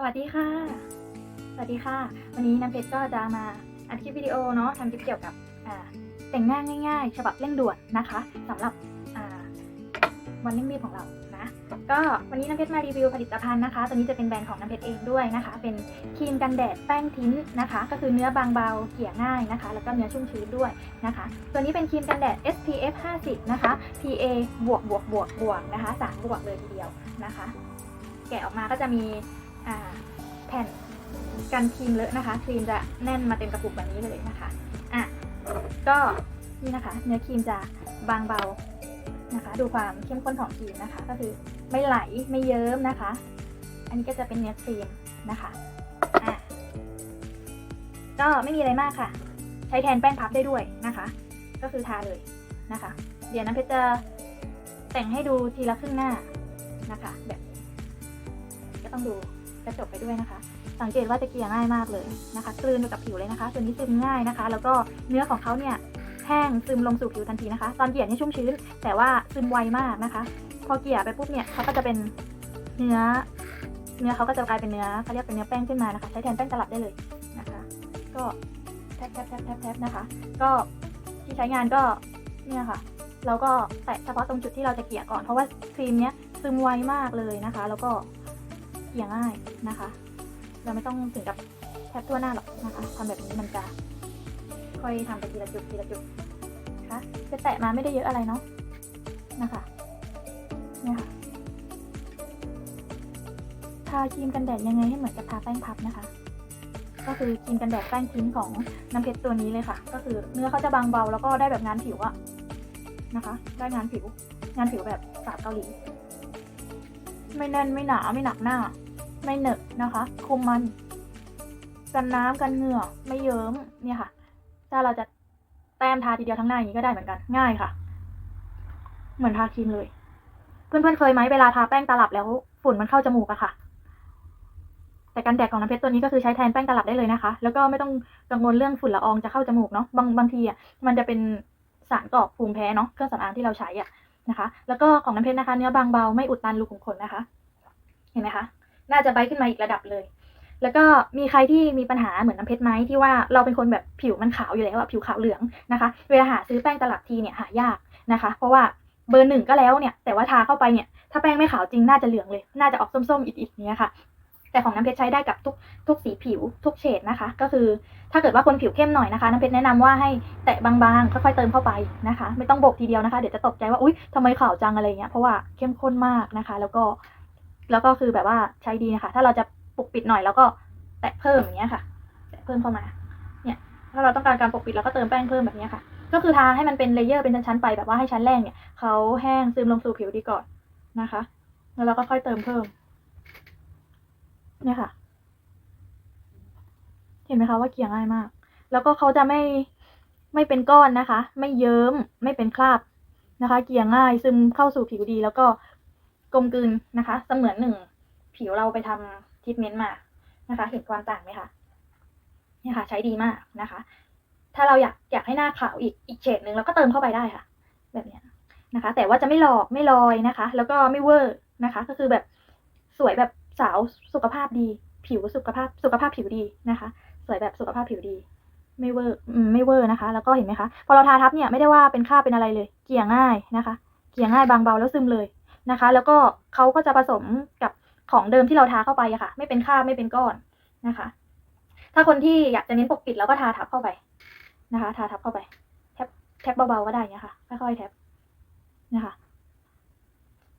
สวัสดีค่ะ สวัสดีค่ะ วันนี้น้ำเพชรก็จะมาอัดคลิปวิดีโอเนาะทำคลิปเกี่ยวกับแต่งหน้าง่าย ๆ ฉบับเร่งด่วนนะคะสำหรับวันเร่งรีบของเรานะ ก็วันนี้น้ำเพชรมารีวิวผลิตภัณฑ์นะคะ ตัวนี้จะเป็นแบรนด์ของน้ำเพชรเองด้วยนะคะ เป็นครีมกันแดดแป้งทิ้นนะคะ ก็คือเนื้อบางเบาเกลี่ยง่ายนะคะ แล้วก็เนื้อชุ่มชื้นด้วยนะคะ ตัวนี้เป็นครีมกันแดด SPF 50 นะคะ PA บวกบวกบวกบวกนะคะสามบวกเลยทีเดียวนะคะ แกะออกมาก็จะมี แผ่นกันครีมเลอะนะคะ ครีมจะแน่นมาเต็มกระปุกแบบนี้เลยนะคะอะก็นี่นะคะ เนื้อครีมจะบางเบานะคะ ดูความเข้มข้นของครีมนะคะ ก็คือไม่ไหลไม่เยิ้มนะคะ อันนี้ก็จะเป็นเนื้อครีมนะคะอะก็ไม่มีอะไรมากค่ะ ใช้แทนแป้งพับได้ด้วยนะคะ ก็คือทาเลยนะคะ เดี๋ยวน้ำเพชรจะแต่งให้ดูทีละครึ่งหน้านะคะ แบบก็ต้องดู ระจกไปด้วยนะคะ สังเกตว่าจะเกลี่ยง่ายมากเลยนะคะกลืนไปกับผิวเลยนะคะตัวนี้ซึมง่ายนะคะ แล้วก็เนื้อของเขาเนี่ยแห้งซึมลงสู่ผิวทันทีนะคะ ตอนเกลี่ยนี่ชุ่มชื้น แต่ว่าซึมไวมากนะคะ พอเกลี่ยไปปุ๊บเนี่ยเขาก็จะเป็นเนื้อ เนื้อเขาก็จะกลายเป็นเนื้อเขาเรียกเป็นเนื้อแป้งขึ้นมานะคะ ใช้แทนแป้งตลับได้เลยนะคะ ก็แทบแทบแทบแทบแทบนะคะ ก็ที่ใช้งานก็เนี่ยค่ะเราก็แตะเฉพาะตรงจุดที่เราจะเกลี่ยก่อนเพราะว่าครีมเนี้ยซึมไวมากเลยนะคะ แล้วก็ ลี่ยง่ายนะคะ เราไม่ต้องถึงกับแทบทั่วหน้าหรอกนะคะทำแบบนี้มันจะค่อยทำไปทีละจุดทีละจุดนะคะจะแตะมาไม่ได้เยอะอะไรเนาะนะคะเนี่ยค่ะทาครีมกันแดดยังไงให้เหมือนกับทาแป้งพับนะคะ ก็คือครีมกันแดดแป้งทิ้นของน้ำเพชรตัวนี้เลยค่ะ ก็คือเนื้อเขาจะบางเบาแล้วก็ได้แบบงานผิวอะนะคะ ได้งานผิว งานผิวแบบสาวเกาหลี ไม่แน่นไม่หนาไม่หนักหน้า ไม่เหนอะนะคะคุมมันกันน้ำกันเหงื่อไม่เยิ้มเนี่ยค่ะ ถ้าเราจะแต้มทาทีเดียวทั้งหน้าอย่างนี้ก็ได้เหมือนกัน ง่ายค่ะ เหมือนทาครีมเลย เพื่อนๆเคยไหมเวลาทาแป้งตลับแล้วฝุ่นมันเข้าจมูกอะค่ะ แต่กันแดดของน้ำเพชรตัวนี้ก็คือใช้แทนแป้งตลับได้เลยนะคะ แล้วก็ไม่ต้องกังวลเรื่องฝุ่นละอองจะเข้าจมูกเนาะบางบางทีอะมันจะเป็นสารก่อภูมิแพ้เนาะเครื่องสำอางที่เราใช้อะนะคะ แล้วก็ของน้ำเพชรนะคะ เนื้อบางเบาไม่อุดตันรูขุมขนนะคะ เห็นไหมคะ น่าจะไบขึ้นมาอีกระดับเลย แล้วก็มีใครที่มีปัญหาเหมือนน้ำเพชรไหมที่ว่าเราเป็นคนแบบผิวมันขาวอยู่แล้วอะผิวขาวเหลืองนะคะ เวลาหาซื้อแป้งตลับทีเนี่ยหายากนะคะ เพราะว่าเบอร์หนึ่งก็แล้วเนี่ย แต่ว่าทาเข้าไปเนี่ย ถ้าแป้งไม่ขาวจริงน่าจะเหลืองเลย น่าจะออกส้มๆอิดๆเนี้ยค่ะ แต่ของน้ำเพชรใช้ได้กับทุกทุกสีผิวทุกเฉดนะคะ ก็คือถ้าเกิดว่าคนผิวเข้มหน่อยนะคะ น้ำเพชรแนะนำว่าให้แตะบางๆ ค่อยๆเติมเข้าไปนะคะ ไม่ต้องโบกทีเดียวนะคะ เดี๋ยวจะตกใจว่า อุ๊ยทำไมขาวจังอะไรเงี้ย เพราะว่าเข้มข้นมากนะคะ แล้วก็ แล้วก็คือแบบว่าใช้ดีนะคะ ถ้าเราจะปกปิดหน่อยแล้วก็แตะเพิ่มอย่างเงี้ยค่ะ แตะเพิ่มเข้ามา เนี่ย ถ้าเราต้องการการปกปิดเราก็เติมแป้งเพิ่มแบบเนี้ยค่ะ ก็คือทาให้มันเป็นเลเยอร์เป็นชั้นๆไปแบบว่าให้ชั้นแรกเนี่ยเขาแห้งซึมลงสู่ผิวดีก่อนนะคะ แล้วเราก็ค่อยเติมเพิ่ม เนี่ยค่ะ เห็นไหมคะว่าเกี่ยง่ายมาก แล้วก็เขาจะไม่ไม่เป็นก้อนนะคะ ไม่เยิ้ม ไม่เป็นคราบนะคะ เกี่ยง่ายซึมเข้าสู่ผิวดี แล้วก็ กลมกลืนนะคะ เสมือนหนึ่งผิวเราไปทำทรีทเมนต์มานะคะ เห็นความต่างไหมคะเนี่ยค่ะ ใช้ดีมากนะคะ ถ้าเราอยากอยากให้หน้าขาวอีกอีกเฉดหนึ่งเราก็เติมเข้าไปได้ค่ะ แบบนี้นะคะ แต่ว่าจะไม่หลอกไม่ลอยนะคะ แล้วก็ไม่เวอร์นะคะ ก็คือแบบสวยแบบสาวสุขภาพดี ผิวสุขภาพสุขภาพผิวดีนะคะ สวยแบบสุขภาพผิวดี ไม่เวอร์อืมไม่เวอร์นะคะ แล้วก็เห็นไหมคะพอเราทาทับเนี่ยไม่ได้ว่าเป็นคราบเป็นอะไรเลย เกลี่ยง่ายนะคะ เกลี่ยง่ายบางเบาแล้วซึมเลย นะคะ แล้วก็เขาก็จะผสมกับของเดิมที่เราทาเข้าไปอะค่ะ ไม่เป็นคราบไม่เป็นก้อนนะคะ ถ้าคนที่อยากจะเน้นปกปิดแล้วก็ทาทับเข้าไปนะคะ ทาทับเข้าไป แทบแทบเบาๆก็ได้เนี่ยค่ะค่อยๆแทบนะคะ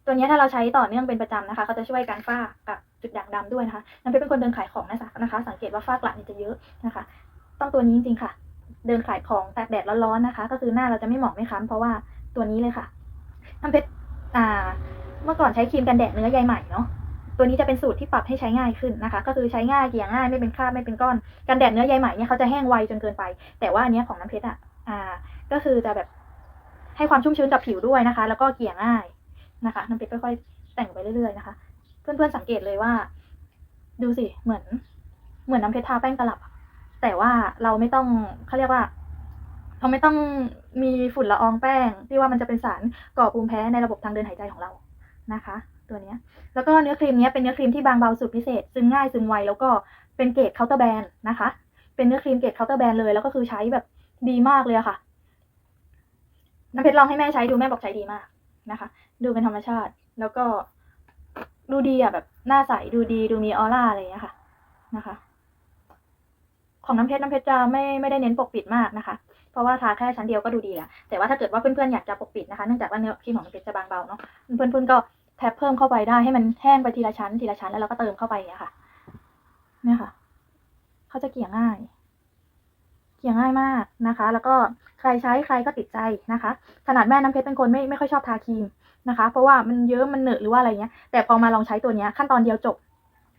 ตัวนี้ถ้าเราใช้ต่อเนื่องเป็นประจำนะคะเขาจะช่วยการฝ้ากับจุดด่างดำด้วยนะคะน้ำเพชรเป็นคนเดินขายของนะคะนะคะ สังเกตว่าฝ้ากระนี่จะเยอะนะคะ ต้องตัวนี้จริงๆค่ะ เดินขายของตากแดดร้อนๆนะคะ ก็คือหน้าเราจะไม่หมองไม่ค้ำเพราะว่าตัวนี้เลยค่ะน้ำเพชร อ่า เมื่อก่อนใช้ครีมกันแดดเนื้อใยใหม่เนาะตัวนี้จะเป็นสูตรที่ปรับให้ใช้ง่ายขึ้นนะคะ ก็คือใช้ง่ายเกี่ยง่ายไม่เป็นคราบไม่เป็นก้อนกันแดดเนื้อใยใหม่เนี่ยเขาจะแห้งไวจนเกินไป แต่ว่าอันนี้ของน้ำเพชรอะอ่า ก็คือจะแบบให้ความชุ่มชื้นกับผิวด้วยนะคะ แล้วก็เกี่ยง่ายนะคะ น้ำเพชรค่อยๆแต่งไปเรื่อยๆนะคะ เพื่อนๆสังเกตเลยว่า ดูสิเหมือน เหมือนน้ำเพชรทาแป้งตลับ แต่ว่าเราไม่ต้องเขาเรียกว่า เราไม่ต้องมีฝุ่นละอองแป้ง ที่ว่ามันจะเป็นสารก่อภูมิแพ้ในระบบทางเดินหายใจของเรานะคะ ตัวนี้แล้วก็เนื้อครีมนี้เป็นเนื้อครีมที่บางเบาสุดพิเศษ ซึมง่ายซึมไวแล้วก็เป็นเกรดเคาน์เตอร์แบรนด์นะคะ เป็นเนื้อครีมเกรดเคาน์เตอร์แบรนด์เลยแล้วก็คือใช้แบบดีมากเลยอะค่ะน้ำเพชรลองให้แม่ใช้ดูแม่บอกใช้ดีมากนะคะ ดูเป็นธรรมชาติ แล้วก็ดูดีอะแบบหน้าใสดูดีดูมีออร่าอะไรอย่างเงี้ยค่ะนะคะ ของน้ำเพชรน้ำเพชรจะไม่ไม่ได้เน้นปกปิดมากนะคะ เพราะว่าทาแค่ชั้นเดียวก็ดูดีแหล้วแต่ว่าถ้าเกิดว่าเพื่อนๆอยากจะปกปิดนะคะเนื่องจากว่าเนื้อครีมของน้ำเพชรจะบางเบาเนาะเพื่อนๆก็แทบเพิ่มเข้าไปได้ให้มันแห้งไปทีละชั้นทีละชั้นแล้วเราก็เติมเข้าไปอย่างค่ะเนี่ยค่ะเขาจะเกี่ยง่าย เกี่ยง่ายมากนะคะ แล้วก็ใครใช้ใครก็ติดใจนะคะ ขนาดแม่น้ำเพชรเป็นคนไม่ไม่ค่อยชอบทาครีมนะคะ เพราะว่ามันเยอะมันเหนอะหรือว่าอะไรเงี้ย แต่พอมาลองใช้ตัวเนี้ยขั้นตอนเดียวจบ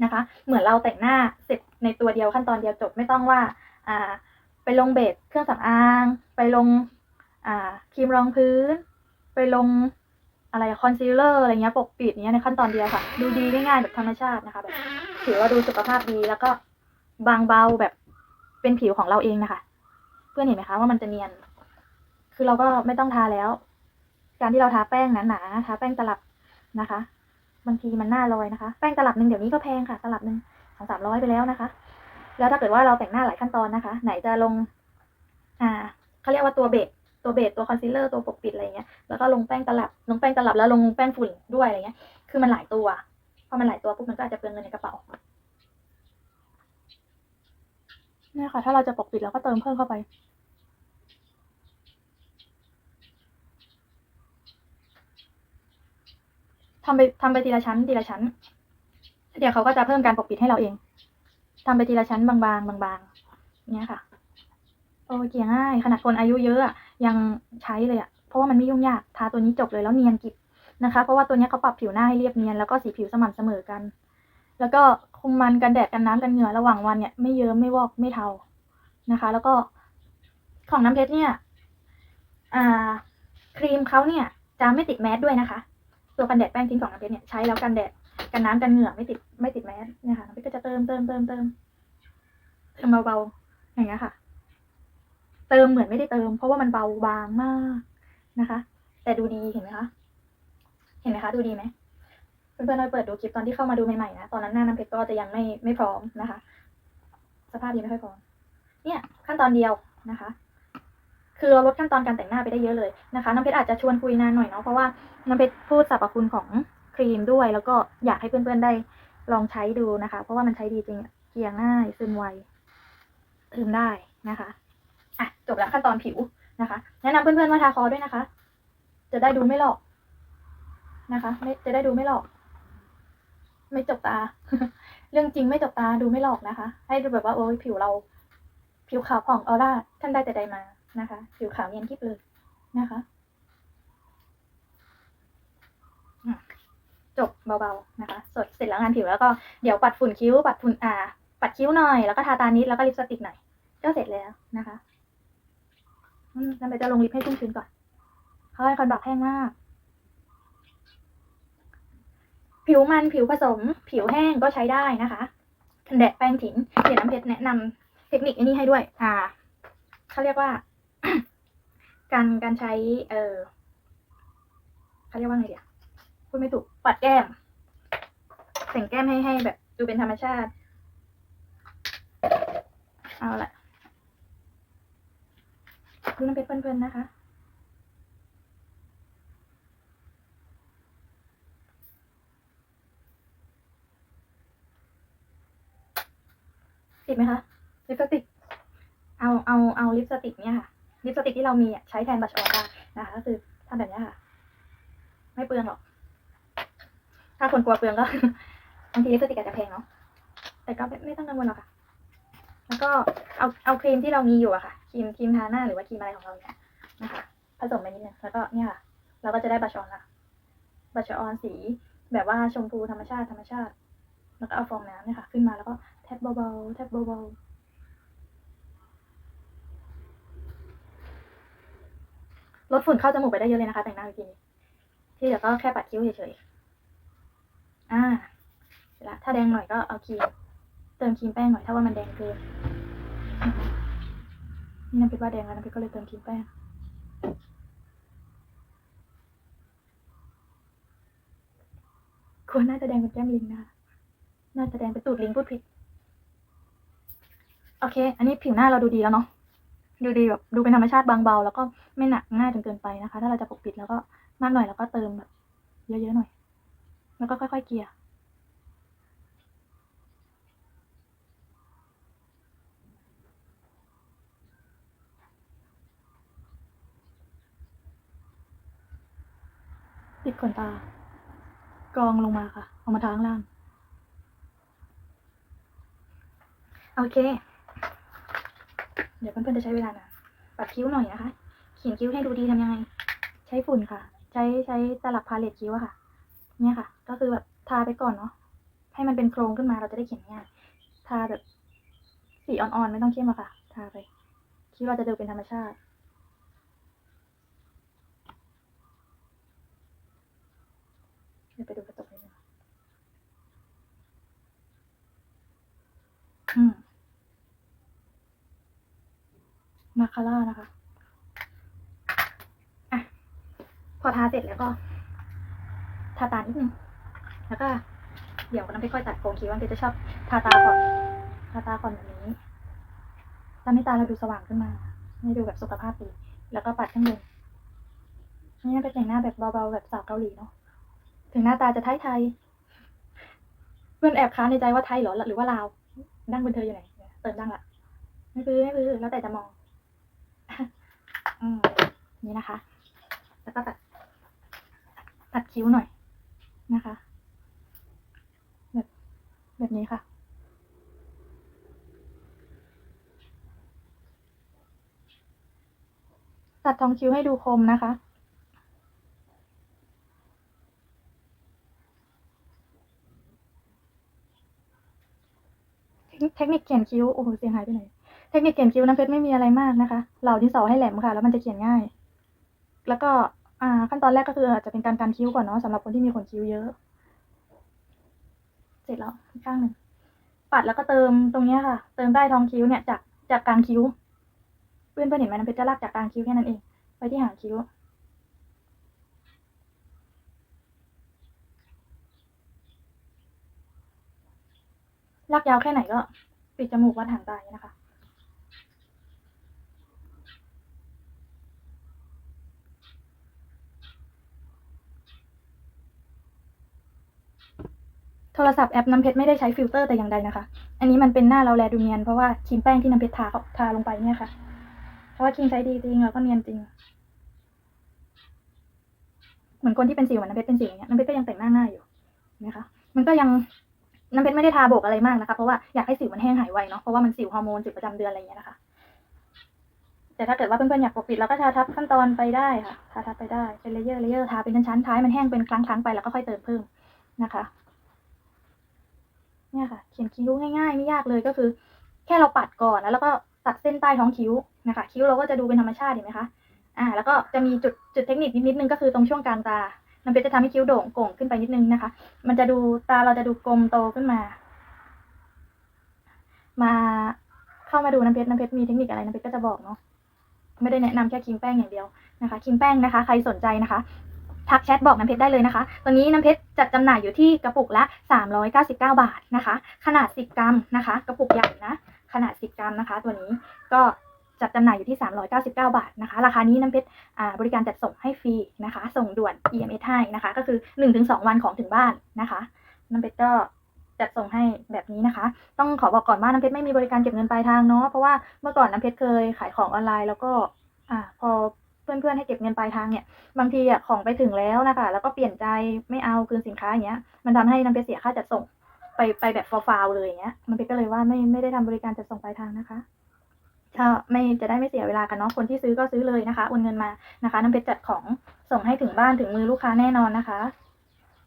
นะคะ เหมือนเราแต่งหน้าเสร็จในตัวเดียวขั้นตอนเดียวจบไม่ต้องว่า อ่า ไปลงเบสเครื่องสำอาง ไปลงอ่าครีมรองพื้น ไปลงอะไรคอนซีลเลอร์อะไรเงี้ยปกปิดเนี้ยในขั้นตอนเดียวค่ะ ดูดีง่ายๆแบบธรรมชาตินะคะแบบถือว่าดูสุขภาพดีแล้วก็บางเบาแบบเป็นผิวของเราเองนะคะ เพื่อนเห็นไหมคะว่ามันจะเนียน คือเราก็ไม่ต้องทาแล้ว การที่เราทาแป้งหนาๆทาแป้งตลับนะคะ บางทีมันหน้าลอยนะคะ แป้งตลับหนึ่งเดี๋ยวนี้ก็แพงค่ะ ตลับหนึ่งสองสามร้อยไปแล้วนะคะ แล้วถ้าเกิดว่าเราแต่งหน้าหลายขั้นตอนนะคะ ไหนจะลง อ่าเขาเรียกว่าตัวเบสตัวเบสตัวคอนซีลเลอร์ตัวปกปิดอะไรเงี้ยแล้วก็ลงแป้งตลับลงแป้งตลับแล้วลงแป้งฝุ่นด้วยอะไรเงี้ย คือมันหลายตัวพอมันหลายตัวปุ๊บมันก็อาจจะเปลืองเงินในกระเป๋าเนี่ยค่ะ ถ้าเราจะปกปิดเราก็เติมเพิ่มเข้าไป ทำไปทำไปทีละชั้นทีละชั้น เดี๋ยวเขาก็จะเพิ่มการปกปิดให้เราเอง ทำไปทีละชั้นบางๆบางๆเนี่ยค่ะ โอ้เกี่ยง่าย ขนาดคนอายุเยอะอะยังใช้เลยอะเพราะว่ามันไม่ยุ่งยากทาตัวนี้จบเลยแล้วเนียนกิบนะคะ เพราะว่าตัวนี้เขาปรับผิวหน้าให้เรียบเนียนแล้วก็สีผิวสม่ำเสมอกัน แล้วก็คุมมันกันแดดกันน้ำกันเหงื่อระหว่างวันเนี่ยไม่เยิ้มไม่วอกไม่เทานะคะ แล้วก็ของน้ำเพชรเนี่ย อ่า ครีมเขาเนี่ยจะไม่ติดแมสด้วยนะคะ ตัวกันแดดแป้งทิ้งของน้ำเพชรเนี่ยใช้แล้วกันแดด กันน้ำกันเหงื่อไม่ติดไม่ติดแมสเนี่ยค่ะน้ำเพชรก็จะเติมเติมเติมเติมเติมเบาๆอย่างเงี้ยค่ะ เติมเหมือนไม่ได้เติม เพราะว่ามันเบาบางมากนะคะ แต่ดูดีเห็นไหมคะเห็นไหมคะดูดีไหมเพื่อนๆเราเปิดดูคลิปตอนที่เข้ามาดูใหม่ๆนะตอนนั้นหน้าน้ำเพชรก็จะยังไม่ไม่พร้อมนะคะ สภาพยังไม่ค่อยพร้อมเนี่ย ขั้นตอนเดียวนะคะคือเราลดขั้นตอนการแต่งหน้าไปได้เยอะเลยนะคะ น้ำเพชรอาจจะชวนคุยนานหน่อยเนาะเพราะว่าน้ำเพชรพูดสรรพคุณของ รีมด้วย แล้วก็อยากให้เพื่อนๆได้ลองใช้ดูนะคะ เพราะว่ามันใช้ดีจริงอะเกลี่ยง่ายซึมไวเติมได้นะคะอะจบแล้วขั้นตอนผิวนะคะ แนะนำเพื่อนๆว่าทาคอด้วยนะคะ จะได้ดูไม่หลอกนะคะไม่จะได้ดูไม่หลอก ไม่จบตา เรื่องจริงไม่จบตาดูไม่หลอกนะคะ ให้ดูแบบว่าโอ้ยผิวเรา ผิวขาวผ่องออร่าท่านได้แต่ใดมานะคะ ผิวขาวเนียนกิ๊บเลยนะคะ จบเบาๆนะคะสดเสร็จแล้วงานผิวแล้วก็เดี๋ยวปัดฝุ่นคิ้ว ปัดฝุ่นอ่า ปัดคิ้วหน่อยแล้วก็ทาตานิดแล้วก็ลิปสติกหน่อยก็เสร็จแล้วนะคะอืมนั่นไปจะลงลิปให้ชุ่มชื้นก่อนเขาให้คอนบักแห้งมาก ผิวมันผิวผสม ผิวแห้งก็ใช้ได้นะคะกันแดดแป้งถินเดี๋ยวน้ำเพชรแนะนำเทคนิคอันนี้ให้ด้วย อ่าเขาเรียกว่า การการใช้ เออเขาเรียกว่าไงเดียว พูดไม่ถูกปัดแก้ม แต่งแก้มให้ให้แบบดูเป็นธรรมชาติ เอาละดูน้ำเพชรเพลินๆนะคะติดไหมคะลิปสติก เอาเอาเอาลิปสติกเนี่ยค่ะลิปสติกที่เรามีใช้แทนบัชออนได้นะคะ ก็คือทำแบบนี้ค่ะ ไม่เปลืองหรอก ถ้าคนกลัวเปลืองก็บางทีลิปสติกอาจจะแพงเนาะแต่ก็ไม่ต้องกังวลหรอกค่ะ แล้วก็เอาเอาครีมที่เรามีอยู่อะค่ะครีมครีมทาหน้าหรือว่าครีมอะไรของเราเนี่ยนะคะผสมไปนิดนึงแล้วก็เนี่ยค่ะ เราก็จะได้บัชออนละบัชออนสีแบบว่าชมพูธรรมชาติธรรมชาติ แล้วก็เอาฟองน้ำเนี่ยค่ะ ขึ้นมาแล้วก็แทบเบาๆแทบเบาๆลดฝุ่นเข้าจมูกไปได้เยอะเลยนะคะแต่งหน้าวิธีนี้ที่เหลือก็แค่ปัดคิ้วเฉยๆ อ่าเสร็จละถ้าแดงหน่อยก็เอาครีมเติมครีมแป้งหน่อยถ้าว่ามันแดงเกินนี่น้ำพริกว่าแดงแล้วน้ำพริกก็เลยเติมครีมแป้งกกลัวน่าจะแดงเป็นแก้มลิงนะคะน่าจะแดงเป็นตูดลิงพูดผิด โอเค อันนี้ผิวหน้าเราดูดีแล้วเนาะ ดูดีแบบดูเป็นธรรมชาติบางเบา แล้วก็ไม่หนักง่ายจนเกินไปนะคะ ถ้าเราจะปกปิดแล้วก็มากหน่อยแล้วก็เติมแบบเยอะๆหน่อย แล้วก็ค่อยๆเกลี่ยติดขนตา กรองลงมาค่ะ เอามาทาข้งล่าง โอเค เดี๋ยวเพื่อนๆจะใช้เวลานานปัดคิ้วหน่อยนะคะ เขียนคิ้วให้ดูดีทำยังไง ใช้ฝุ่นค่ะ ใช้ใช้ตลับพาเลตคิ้วค่ะ เนี่ยค่ะ ก็คือแบบทาไปก่อนเนาะให้มันเป็นโครงขึ้นมาเราจะได้เขียนง่ายทาแบบสีอ่อนๆไม่ต้องเข้มอะค่ะ ทาไปคิ้วเราจะดูเป็นธรรมชาติเดี๋ยวไปดูกระจกนิดนึงอืมมาคาร่านะคะ อะ พอทาเสร็จแล้วก็ ทาตานิดนึง แล้วก็ เดี๋ยวน้ำเพชรค่อยตัดโครงคิ้วน้ำเพชรจะชอบทาตาก่อน ทาตาก่อนแบบนี้ทำให้ตาเราดูสว่างขึ้นมาให้ดูแบบสุขภาพดี แล้วก็ปัดข้างบนนี่น้ำเพชรแต่งหน้าแบบเบาๆแบบสาวเกาหลีเนาะ ถึงหน้าตาจะไทยไทยๆเพื่อนแอบค้านในใจว่าไทยเหรอหรือว่าลาว ดั้งบนเธออยู่ไหน เติมดั้งละไม่คือไม่คือแล้วแต่จะมอง อืมนี่นะคะ แล้วก็ตัดตัดคิ้วหน่อย นะคะ แบบแบบนี้ค่ะตัดทองคิ้วให้ดูคมนะคะ เทคนิคเขียนคิ้ว โอ้โห เสียงหายไปไหน เทคนิคเขียนคิ้วน้ำเพชรไม่มีอะไรมากนะคะ เหล่าดินสอให้แหลมค่ะ แล้วมันจะเขียนง่าย แล้วก็ อ่า ขั้นตอนแรกก็คืออาจจะเป็นการกันคิ้วก่อนเนาะสำหรับคนที่มีขนคิ้วเยอะ เสร็จแล้วข้างหนึ่งปัดแล้วก็เติมตรงเนี้ยค่ะ เติมใต้ท้องคิ้วเนี่ยจากจากกลางคิ้ว เพื่อนเพื่อนเห็นไหมน้ำเพชรจะลากจากกลางคิ้วแค่นั้นเอง ไปที่หางคิ้วลากยาวแค่ไหนก็ ปิดจมูกวัดหางตายนะคะ ทรศัพท์แอปน้ำเพชรไม่ได้ใช้ฟิลเตอร์แต่อย่างใดนะคะ อันนี้มันเป็นหน้าเราแลดูเนียน เพราะว่าครีมแป้งที่น้ำเพชรทาเขาทาลงไปเนี่ยค่ะ เพราะว่าครีมใช้ดีจริงแล้วก็เนียนจริง เหมือนคนที่เป็นสิวเหมือนน้ำเพชรเป็นสิวอย่างเงี้ย น้ำเพชรก็ยังแต่งหน้าหน้าอยู่นะคะ มันก็ยังน้ำเพชรไม่ได้ทาโบกอะไรมากนะคะ เพราะว่าอยากให้สิวมันแห้งหายไวเนาะ เพราะว่ามันสิวฮอร์โมนสิวประจำเดือนอะไรอย่างเงี้ยนะคะ แต่ถ้าเกิดว่าเพื่อนๆอยากปกปิดเราก็ทาทับขั้นตอนไปได้ค่ะ ทาทับไปได้ เป็นเลเยอร์เลเยอร์ทาเป็นชั้นๆท้ายมันแห้งเป็นครั้งๆไปแล้วก็ค่อยเติมเพิ่มนะคะ เนี่ยค่ะ เขียนคิ้วง่ายๆ ไม่ยากเลยก็คือ แค่เราปัดก่อนแล้วเราก็ตัดเส้นใต้ท้องคิ้วนะคะคิ้วเราก็จะดูเป็นธรรมชาติเห็นไหมคะอ่าแล้วก็จะมีจุดจุดเทคนิคนิดนึงก็คือตรงช่วงกลางตามันเป็นจะทำให้คิ้วโด่งโก่งขึ้นไปนิดนึงนะคะ มันจะดูตาเราจะดูกลมโตขึ้นมา มาเข้ามาดูน้ำเพชรน้ำเพชรมีเทคนิคอะไรน้ำเพชรก็จะบอกเนาะไม่ได้แนะนำแค่ครีมแป้งอย่างเดียวนะคะครีมแป้งนะคะ ใครสนใจนะคะ ทักแชทบอกน้ำเพชรได้เลยนะคะตอนนี้น้ำเพชรจัดจำหน่ายอยู่ที่กระปุกละ 399 บาทนะคะ ขนาด 10 กรัมนะคะ กระปุกใหญ่นะ ขนาด 10 กรัมนะคะ ตัวนี้ก็จัดจำหน่ายอยู่ที่ 399 บาทนะคะ ราคานี้น้ำเพชรอ่าบริการจัดส่งให้ฟรีนะคะ ส่งด่วน EMS ให้นะคะ ก็คือ 1-2 วันของถึงบ้านนะคะ น้ำเพชรก็จัดส่งให้แบบนี้นะคะ ต้องขอบอกก่อนว่าน้ำเพชรไม่มีบริการเก็บเงินปลายทางเนาะ เพราะว่าเมื่อก่อนน้ำเพชรเคยขายของออนไลน์แล้วก็อ่าพอ เพื่อนๆให้เก็บเงินปลายทางเนี่ยบางทีอะของไปถึงแล้วนะคะแล้วก็เปลี่ยนใจไม่เอาคืนสินค้าอย่างเงี้ย มันทำให้น้ำเพชรเสียค่าจัดส่งไปไปแบบฟาวๆเลยอย่างเงี้ยมันเพชรก็เลยว่าไม่ไม่ได้ทำบริการจัดส่งปลายทางนะคะถ้าไม่จะได้ไม่เสียเวลากันเนาะคนที่ซื้อก็ซื้อเลยนะคะโอนเงินมานะคะ น้ำเพชรจัดของส่งให้ถึงบ้านถึงมือลูกค้าแน่นอนนะคะ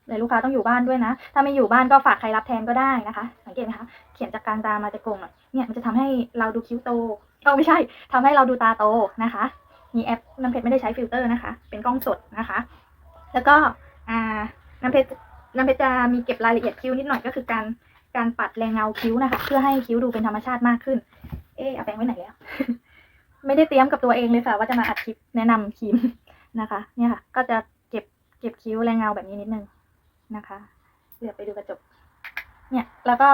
แต่ลูกค้าต้องอยู่บ้านด้วยนะ ถ้าไม่อยู่บ้านก็ฝากใครรับแทนก็ได้นะคะ สังเกตไหมคะ เขียนจากกลางตามาจะกงหน่อยเนี่ยมันจะทำให้เราดูคิ้วโตเออไม่ใช่ทำให้เราดูตาโตนะคะ มีแอปน้ำเพชรไม่ได้ใช้ฟิลเตอร์นะคะ เป็นกล้องสดนะคะ แล้วก็น้ำเพชรน้ำเพชรจะมีเก็บรายละเอียดคิ้วนิดหน่อยก็คือการการปัดแรงเงาคิ้วนะคะ เพื่อให้คิ้วดูเป็นธรรมชาติมากขึ้น เอ๊ะเอาแปรงไว้ไหนแล้ว ไม่ได้เตรียมกับตัวเองเลยค่ะ ว่าจะมาอัดคลิปแนะนำครีมนะคะ เนี่ยค่ะ ก็จะเก็บเก็บคิ้วแรงเงาแบบนี้นิดนึงนะคะเหลือไปดูกระจก เนี่ยแล้วก็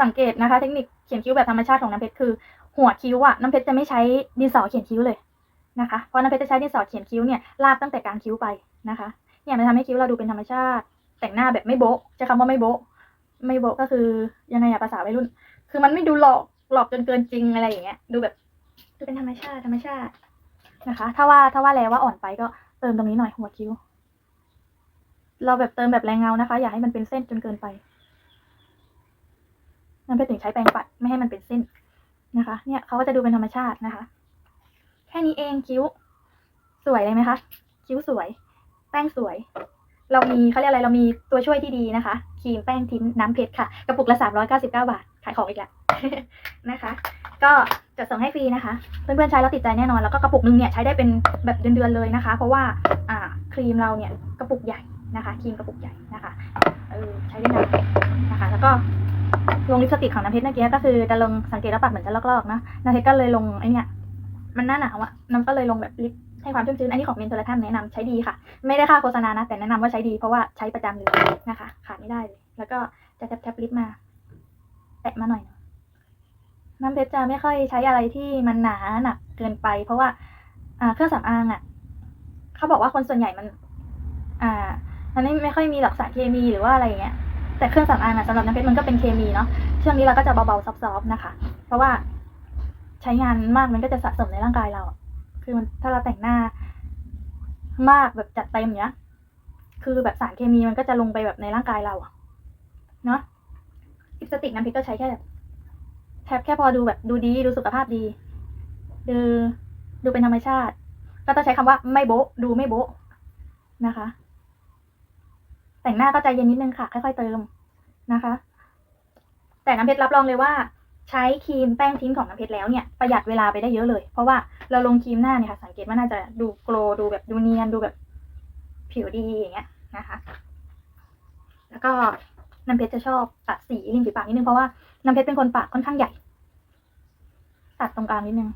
สังเกตนะคะ เทคนิคเขียนคิ้วแบบธรรมชาติของน้ำเพชรคือ หัวคิ้วอะน้ำเพชรจะไม่ใช้ดินสอเขียนคิ้วเลย นะคะ เพราะน้ำเพชรจะใช้ดินสอเขียนคิ้วเนี่ยลากตั้งแต่กลางคิ้วไปนะคะ เนี่ยมันทำให้คิ้วเราดูเป็นธรรมชาติ แต่งหน้าแบบไม่โบ๊ะใช้คำว่าไม่โบ๊ะไม่โบ๊ะก็คือยังไงอะภาษาวัยรุ่น คือมันไม่ดูหลอกหลอกจนเกินจริงอะไรอย่างเงี้ย ดูแบบดูเป็นธรรมชาติธรรมชาตินะคะ ถ้าว่าถ้าว่าแล้วว่าอ่อนไปก็เติมตรงนี้หน่อยหัวคิ้ว เราแบบเติมแบบแรงเงานะคะ อย่าให้มันเป็นเส้นจนเกินไปนั่นเป็นถึงใช้แปรงปัดไม่ให้มันเป็นเส้นนะคะ เนี่ยเขาก็จะดูเป็นธรรมชาตินะคะ แค่นี้เองคิ้ว สวยเลยไหมคะ คิ้วสวย แป้งสวย เรามีเขาเรียกอะไรเรามีตัวช่วยที่ดีนะคะครีมแป้งทิ้นน้ำเพชรค่ะกระปุกละ 399 บาท ขายของอีกแล้วนะคะ ก็จะส่งให้ฟรีนะคะ เพื่อนๆใช้แล้วติดใจแน่นอนแล้วก็กระปุกนึงเนี่ยใช้ได้เป็นแบบเดือนๆเลยนะคะ เพราะว่าอ่าครีมเราเนี่ยกระปุกใหญ่นะคะครีมกระปุกใหญ่นะคะเออใช้ได้นานนะคะ แล้วก็ลงลิปสติกของน้ำเพชรเมื่อกี้ก็คือจะลงสังเกตว่าปากเหมือนจะลอกๆนะน้ำเพชรก็เลยลงไอเนี่ย มันหน้าหนาวอะน้ำก็เลยลงแบบลิปให้ความชุ่มชื้น อันนี้ของเมนโทรทัมแนะนำใช้ดีค่ะ ไม่ได้ค่าโฆษณานะ แต่แนะนำว่าใช้ดีเพราะว่าใช้ประจำเลยนะคะ ขาดไม่ได้เลย แล้วก็จะแทบแทบลิปมา แตะมาหน่อยนะน้ำเพชรจะไม่ค่อยใช้อะไรที่มันหนาหนักเกินไป เพราะว่าเครื่องสำอางอะเขาบอกว่าคนส่วนใหญ่มัน อ่ามันไม่ไม่ค่อยมีหลักสารเคมีหรือว่าอะไรเงี้ย แต่เครื่องสำอางอะสำหรับน้ำเพชรมันก็เป็นเคมีเนาะ ช่วงนี้เราก็จะเบาๆซอฟๆนะคะ เพราะว่า ใช้งานมากมันก็จะสะสมในร่างกายเราอะคือมันถ้าเราแต่งหน้ามากแบบจัดเต็มเนี้ย คือแบบสารเคมีมันก็จะลงไปแบบในร่างกายเราอะเนาะลิปสติกน้ำพริกก็ใช้แค่แบบแทบแค่พอดูแบบดูดีดูสุขภาพดี ดูดูเป็นธรรมชาติ ก็ต้องใช้คำว่าไม่โบ๊ะดูไม่โบ๊ะนะคะ แต่งหน้าก็ใจเย็นนิดนึงค่ะ ค่อยๆเติมนะคะ แต่น้ำเพชรรับรองเลยว่า ใช้ครีมแป้งทิ้งของน้ำเพชรแล้วเนี่ยประหยัดเวลาไปได้เยอะเลย เพราะว่าเราลงครีมหน้าเนี่ยค่ะสังเกตว่าน่าจะดูโกลดูแบบดูเนียนดูแบบผิวดีอย่างเงี้ยนะคะ แล้วก็น้ำเพชรจะชอบตัดสีริมฝีปากนิดนึงเพราะว่าน้ำเพชรเป็นคนปากค่อนข้างใหญ่ ตัดตรงกลางนิดนึง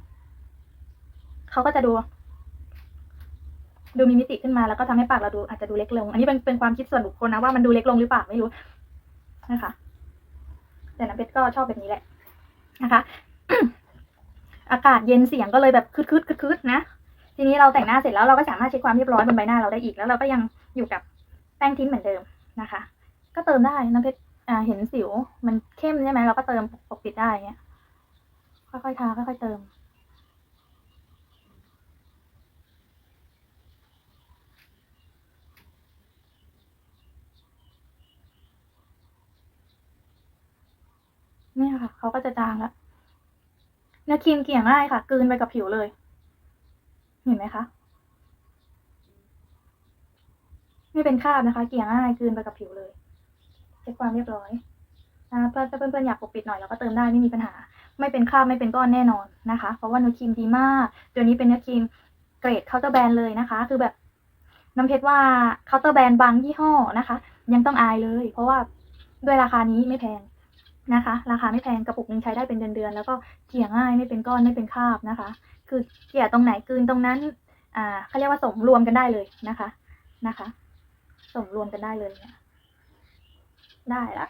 เขาก็จะดู ดูมีมิติขึ้นมาแล้วก็ทำให้ปากเราดูอาจจะดูเล็กลง อันนี้เป็นเป็นความคิดส่วนบุคคลนะว่ามันดูเล็กลงหรือเปล่าไม่รู้นะคะ แต่น้ำเพชรก็ชอบแบบนี้แหละ นะคะอากาศเย็นเสียงก็เลยแบบคืดคืดคืดคืดนะทีนี้เราแต่งหน้าเสร็จแล้วเราก็สามารถเช็คความเรียบร้อยบนใบหน้าเราได้อีกแล้วเราก็ยังอยู่กับแป้งทิ้นเหมือนเดิมนะคะ ก็เติมได้น้ำเพชรอ่าเห็นสิว มันเข้มใช่ไหมเราก็เติมปกปิดได้เงี้ยค่อยๆทาค่อยๆเติม เนี่ยค่ะเขาก็จะจางแล้วเนื้อครีมเกี่ยง่ายค่ะกลืนไปกับผิวเลย เห็นไหมคะไม่เป็นคราบนะคะ เกี่ยง่ายกลืนไปกับผิวเลยเช็คความเรียบร้อยนะเพื่อนถ้าเพื่อนๆอยากปกปิดหน่อยเราก็เติมได้ไม่มีปัญหา ไม่เป็นคราบไม่เป็นก้อนแน่นอนนะคะ เพราะว่าเนื้อครีมดีมากตัวนี้เป็นเนื้อครีมเกรดเคาน์เตอร์แบรนด์เลยนะคะ คือแบบน้ำเพชรว่าเคาน์เตอร์แบรนด์บางยี่ห้อนะคะ ยังต้องอายเลย เพราะว่าด้วยราคานี้ไม่แพง นะคะ ราคาไม่แพงกระปุกหนึงใช้ได้เป็นเดือนๆแล้วก็เกี่ยง่ายไม่เป็นก้อนไม่เป็นคราบนะคะ คือเกี่ยตรงไหนกืนตรงนั้นอ่าเขาเรียกว่าสมรวมกันได้เลยนะคะนะคะ สมรวมกันได้เลยเนี่ยได้ละ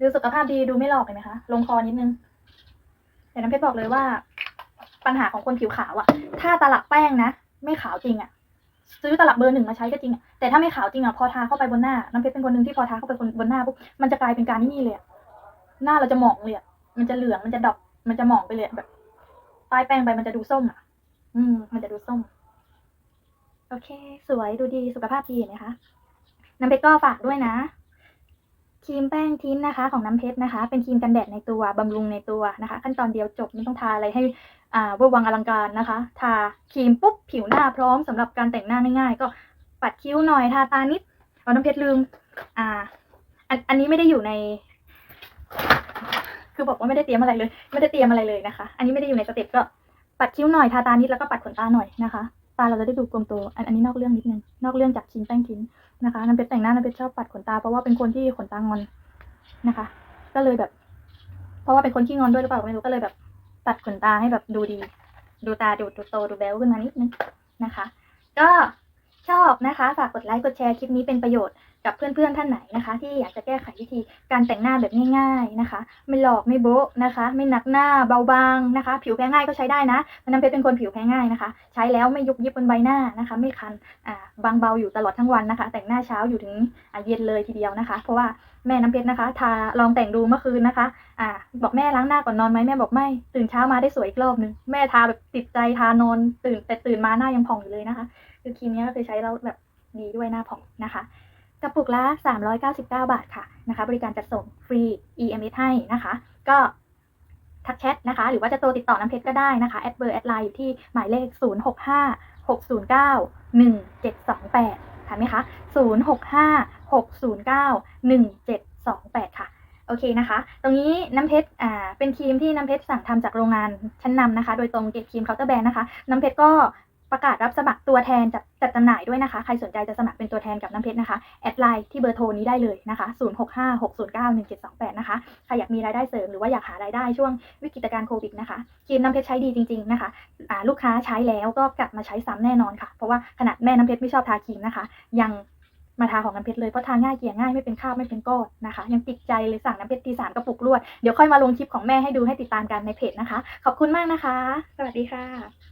ดูสุขภาพดีดูไม่หลอกเห็นไหมคะลงคอนิดนึงแต่น้ำเพชรบอกเลยว่า ปัญหาของคนผิวขาวอะถ้าตลับแป้งนะ ไม่ขาวจริงอะ ซื้อตลับเบอร์หนึ่งมาใช้ก็จริงอะแต่ถ้าไม่ขาวจริงอะพอทาเข้าไปบนหน้าน้ำเพชรเป็นคนหนึ่งที่พอทาเข้าไปบนหน้าปุ๊บมันจะกลายเป็นการนี่เลยหน้าเราจะหมองเลยมันจะเหลืองมันจะดอกมันจะหมองไปเลยแบบป้ายแป้งไปมันจะดูส้มอะ อืม มันจะดูส้ม โอเค สวยดูดีสุขภาพดีเห็นไหมคะน้ำเพชรก็ฝากด้วยนะครีมแป้งทิ้นนะคะ ของน้ำเพชรนะคะ เป็นครีมกันแดดในตัวบำรุงในตัวนะคะ ขั้นตอนเดียวจบไม่ต้องทาอะไรให้ เวอร์วังอลังการนะคะ ทาครีมปุ๊บผิวหน้าพร้อมสำหรับการแต่งหน้าง่ายๆ ก็ปัดคิ้วหน่อยทาตานิดเอาน้ำเพชรลืม อ่าอันอันนี้ไม่ได้อยู่ใน คือบอกว่าไม่ได้เตรียมอะไรเลย ไม่ได้เตรียมอะไรเลยนะคะ อันนี้ไม่ได้อยู่ในสเต็ปก็ปัดคิ้วหน่อยทาตานิดแล้วก็ปัดขนตาหน่อยนะคะ ตาเราจะได้ดูกลมโตอันอันนี้นอกเรื่องนิดนึงนอกเรื่องจากชิ้นแป้งทิ้นนะคะน้ำเพชรแต่งหน้าน้ำเพชรชอบปัดขนตาเพราะว่าเป็นคนที่ขนตางอนนะคะ ก็เลยแบบ เพราะว่าเป็นคนขี้งอนด้วยหรือเปล่าไม่รู้ก็เลยแบบ ตัดขนตาให้แบบดูดี ดูตาดูดูโตดูแบ๊วขึ้นมานิดนึงนะคะ ก็ชอบนะคะ ฝากกดไลค์กดแชร์คลิปนี้เป็นประโยชน์ กับเพื่อนๆท่านไหนนะคะ ที่อยากจะแก้ไขวิธีการแต่งหน้าแบบง่ายๆนะคะ ไม่หลอกไม่โบ๊ะนะคะ ไม่หนักหน้าเบาบางนะคะ ผิวแพ้ง่ายก็ใช้ได้นะเพราะน้ำเพชรเป็นคนผิวแพ้ง่ายนะคะ ใช้แล้วไม่ยุบยิบบนใบหน้านะคะ ไม่คันอ่าบางเบาอยู่ตลอดทั้งวันนะคะ แต่งหน้าเช้าอยู่ถึงเย็นเลยทีเดียวนะคะ เพราะว่าแม่น้ำเพชรนะคะ ทาลองแต่งดูเมื่อคืนนะคะ อ่า บอกแม่ล้างหน้าก่อนนอนไหมแม่บอกไม่ ตื่นเช้ามาได้สวยอีกรอบนึง แม่ทาแบบติดใจทานอนตื่นแต่ตื่นมาหน้ายังผ่องอยู่เลยนะคะ คือครีมนี้ก็คือใช้แล้วแบบดีด้วยหน้าผ่องนะคะ กระปุกละ 399 บาทค่ะนะคะ บริการจัดส่งฟรี EMS ให้นะคะ ก็ทักแชทนะคะ หรือว่าจะโทรติดต่อน้ำเพชรก็ได้นะคะแอดเบอร์แอดไลน์อยู่ที่หมายเลข 065 609 1728ทันไหมคะ065 609 1728 ค่ะ โอเคนะคะ ตรงนี้น้ำเพชรอ่าเป็นครีมที่น้ำเพชรสั่งทำจากโรงงานชั้นนำนะคะ โดยตรงเกรดครีมเคาน์เตอร์แบรนด์นะคะ น้ำเพชรก็ ประกาศรับสมัครตัวแทนจัดจัดจำหน่ายด้วยนะคะ ใครสนใจจะสมัครเป็นตัวแทนกับน้ำเพชรนะคะ แอดไลน์ที่เบอร์โทรนี้ได้เลยนะคะ 0656091728 นะคะ ใครอยากมีรายได้เสริมหรือว่าอยากหารายได้ช่วงวิกฤตการณ์โควิดนะคะครีมน้ำเพชรใช้ดีจริง ๆนะคะอ่าลูกค้าใช้แล้วก็กลับมาใช้ซ้ำแน่นอนค่ะ เพราะว่าขนาดแม่น้ำเพชรไม่ชอบทาครีมนะคะ ยังมาทาของน้ำเพชรเลยเพราะทาง่ายเกลี่ยง่ายไม่เป็นคราบไม่เป็นก้อนนะคะ ยังติดใจเลยสั่งน้ำเพชรทีสามกระปุกรวด เดี๋ยวค่อยมาลงคลิปของแม่ให้ดูให้ติดตามกันในเพจนะคะ ขอบคุณมากนะคะ สวัสดีค่ะ